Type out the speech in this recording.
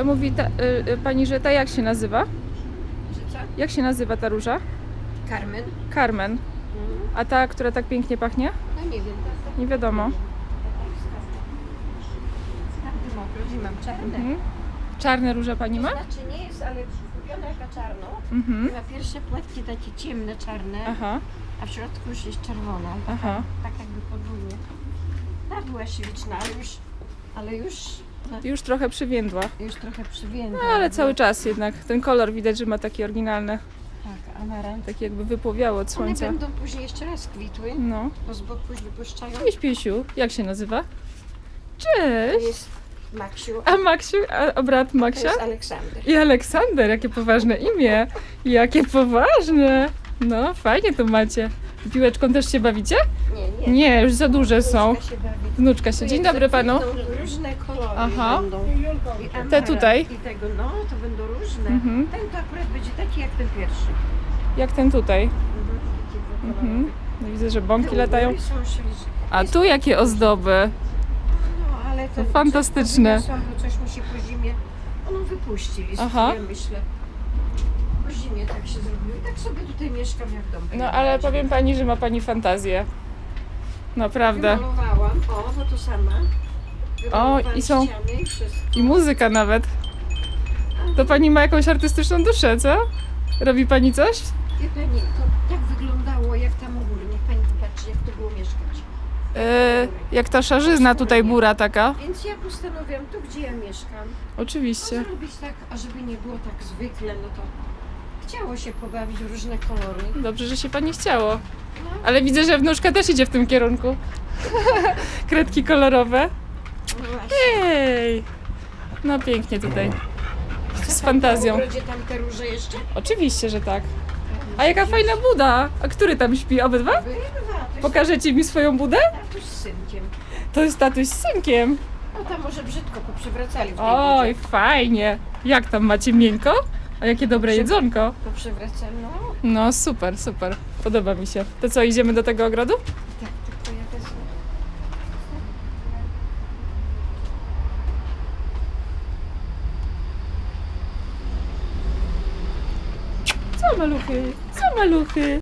To mówi ta, y, y, pani, że ta jak się nazywa? Co? Jak się nazywa ta róża? Carmen? Carmen. Mhm. A ta, która tak pięknie pachnie? No nie wiem. Nie wiadomo. Tam dymokroć mam czarne. Mhm. Czarne róże pani ma? Znaczy nie jest, ale kupiona jaka czarno. Mhm. Ma pierwsze płatki takie ciemne, czarne, Aha, a w środku już jest czerwona. Aha. tak jakby podwójnie. Ta była śliczna, ale już, ale już, Już trochę przywiędła. już trochę przywiędła. No ale cały czas jednak. Ten kolor widać, że ma taki oryginalny. Tak, amarant. Taki jakby wypłowiało od One słońca. będą później jeszcze raz kwitły, No. bo z boku już wypuszczają. Cześć Piesiu. Jak się nazywa? To Cześć. jest Maksiu, A Maksiu, a, brat to Maksia? jest Aleksander. I Aleksander, jakie poważne imię. Jakie poważne. No, fajnie to macie. Piłeczką też się bawicie? Nie, nie. Nie, już za duże są. Wnuczka się bawi. Wnuczka się. Dzień dobry panu. Różne kolory Aha. będą. I Te tutaj? I tego, no, to będą różne. Mhm. Ten to akurat będzie taki jak ten pierwszy. Jak ten tutaj. Mhm. Mhm. No, Widzę, że bąki latają. są śliczne. A tu jakie ozdoby. No, ale to, To fantastyczne. bo coś mi się po zimie, ono wypuścili, Aha. ja myślę. Po zimie tak się zrobiło i tak sobie tutaj mieszkam jak dom. No ale powiem pani, że ma pani fantazję. Naprawdę. Wymalowałam, o, bo to sama. Wymalowałam i są- i muzyka nawet. To pani ma jakąś artystyczną duszę, co? Robi pani coś? Wie pani, to tak wyglądało jak tam u góry. Niech pani popatrzy, jak to było mieszkać. E, jak ta szarzyzna tutaj bura taka. Więc ja postanowiłam, tu gdzie ja mieszkam, Oczywiście. zrobić tak, ażeby nie było tak zwykle, no to chciało się pobawić w różne kolory. Dobrze, że się pani chciało. No, Ale widzę, że wnuczka też idzie w tym kierunku. Kredki kolorowe. No właśnie. Ej! No pięknie tutaj. Z fantazją. W ogrodzie tam te róże jeszcze? Oczywiście, że tak. A jaka fajna buda! A który tam śpi? Obydwa? Pokażecie mi swoją budę? tatuś z synkiem. To jest tatuś z synkiem. No tam może brzydko poprzewracali w tej Oj, budzie. fajnie. Jak tam macie miękko? A jakie dobre jedzonko. Poprzewracali, no. No super, super. Podoba mi się. To co, idziemy do tego ogrodu? Tak, Co maluchy? Co maluchy?